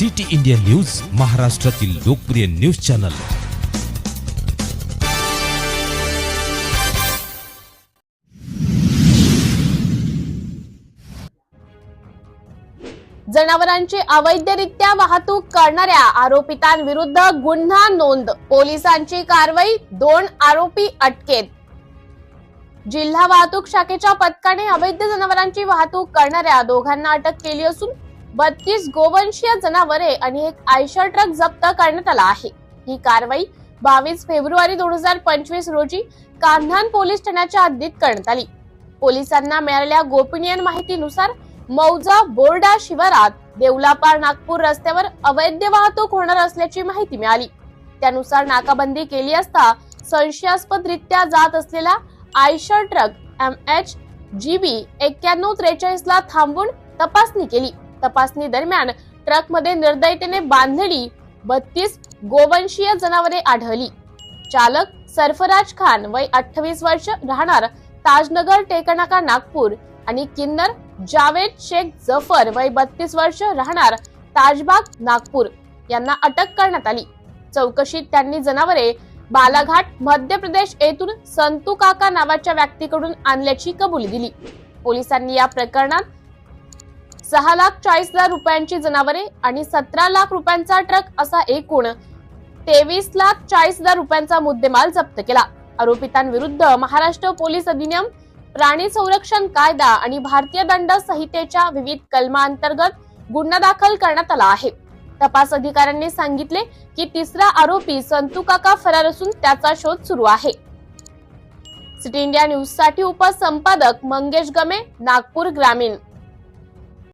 City India news महाराष्ट्रातील लोकप्रिय news channel. जनावरांची अवैधरित्या वाहतूक करणाऱ्या आरोपितांविरुद्ध गुन्हा नोंद. पोलिसांची कारवाई दोन आरोपी अटकेत. जिल्हा वाहतूक शाखेच्या पथकाने अवैध जनावरांची वाहतूक करणाऱ्या दोघांना अटक केली असून बत्तीस गोवंशीय जनावरे आणि एक आयशर ट्रक जप्त करण्यात आला आहे. ही कारवाई बावीस फेब्रुवारी दोन हजार पंचवीस रोजी कान्हान पोलीस ठाण्याच्या हद्दीत करण्यात आली. पोलिसांना मिळालेल्या गोपनीय माहितीनुसार मौजा बोर्डा शिवारात देवलापार नागपूर रस्त्यावर अवैध वाहतूक होणार असल्याची माहिती मिळाली. त्यानुसार नाकाबंदी केली असता संशयास्पदरित्या जात असलेला Eicher truck M H G B एक्क्याण्णव त्रेचाळीस ला थांबून तपासणी केली. तपासणी दरम्यान ट्रकमध्ये निर्दयतेने बांधलेली बत्तीस गोवंशीय जनावरे आढळली. चालक सरफराज खान वय अठ्ठावीस वर्ष राहणार ताजनगर टेकनाका नागपूर आणि किन्नर जावेद शेख जफर वय बत्तीस वर्ष राहणार ताजबाग नागपूर यांना अटक करण्यात आली. चौकशीत त्यांनी जनावरे बालाघाट मध्य प्रदेश येथून संतू काका नावाच्या व्यक्तीकडून आणल्याची कबुली दिली. पोलिसांनी या प्रकरणात सहा लाख चाळीस हजार रुपयांची जनावरे आणि सतरा लाख रुपयांचा ट्रक असा एकूण तेवीस लाख चाळीस हजार रुपयांचा मुद्देमाल जप्त केला. आरोपितांविरुद्ध महाराष्ट्र पोलीस अधिनियम प्राणी संरक्षण कायदा आणि भारतीय दंड संहितेच्या विविध कलमांतर्गत गुन्हा दाखल करण्यात आला आहे. तपास अधिकाऱ्यांनी सांगितले की तिसरा आरोपी संतू काका फरार असून त्याचा शोध सुरू आहे. सिटी इंडिया न्यूजसाठी उपसंपादक मंगेश गमे नागपूर ग्रामीण.